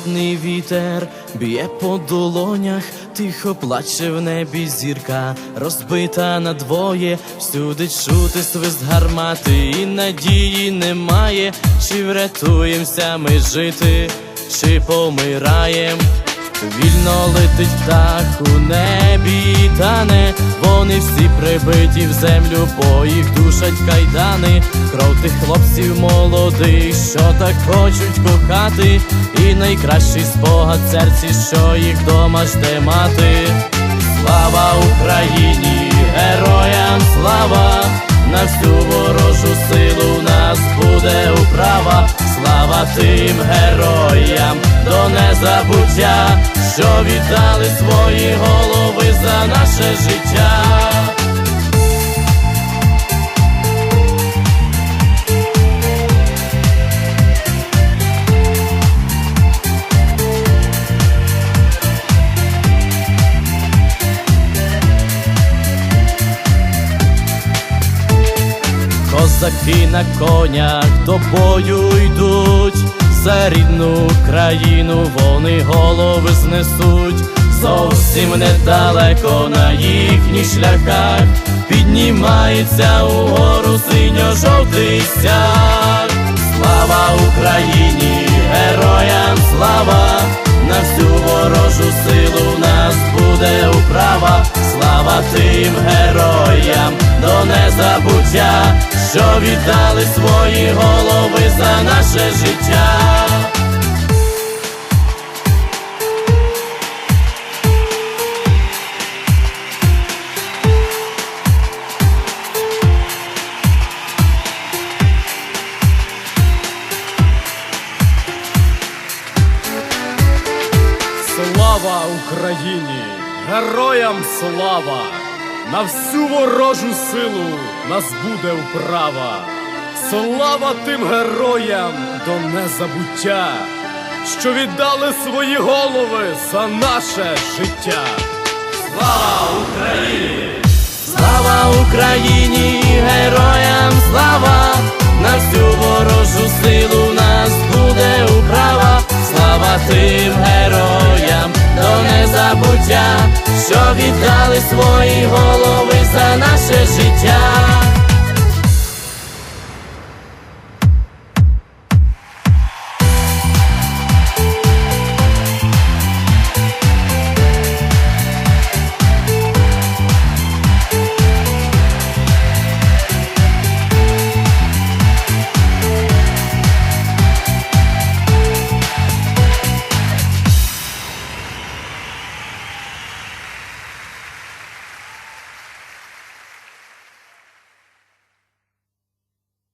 вітер б'є по долонях, тихо плаче в небі зірка, розбита надвоє, всюди чути свист гармати, і надії немає, чи врятуємося ми жити, чи помираєм. Вільно летить птах у небі тане, вони всі прибиті в землю, бо їх душать кайдани, кров тих хлопців молодих, що так хочуть кохати, і найкращий спогад серці, що їх дома жде мати. Слава Україні, героям слава! На всю ворожу силу нас буде управа, слава тим героям до незабуття, що віддали свої голови за наше життя. Козаки на конях до бою йдуть, за рідну країну вони голови знесуть, зовсім недалеко на їхніх шляхах піднімається угору синьо-жовтий стяг. Слава Україні, героям слава, на всю ворожу силу нас буде управа, слава тим героям до незабуття, що віддали свої голови за наше життя. Слава Україні! Героям слава! На всю ворожу силу нас буде управа! Слава тим героям до незабуття, що віддали свої голови за наше життя! Слава Україні, героям слава, на всю ворожу силу нас буде управа, слава тим героям до незабуття, що віддали свої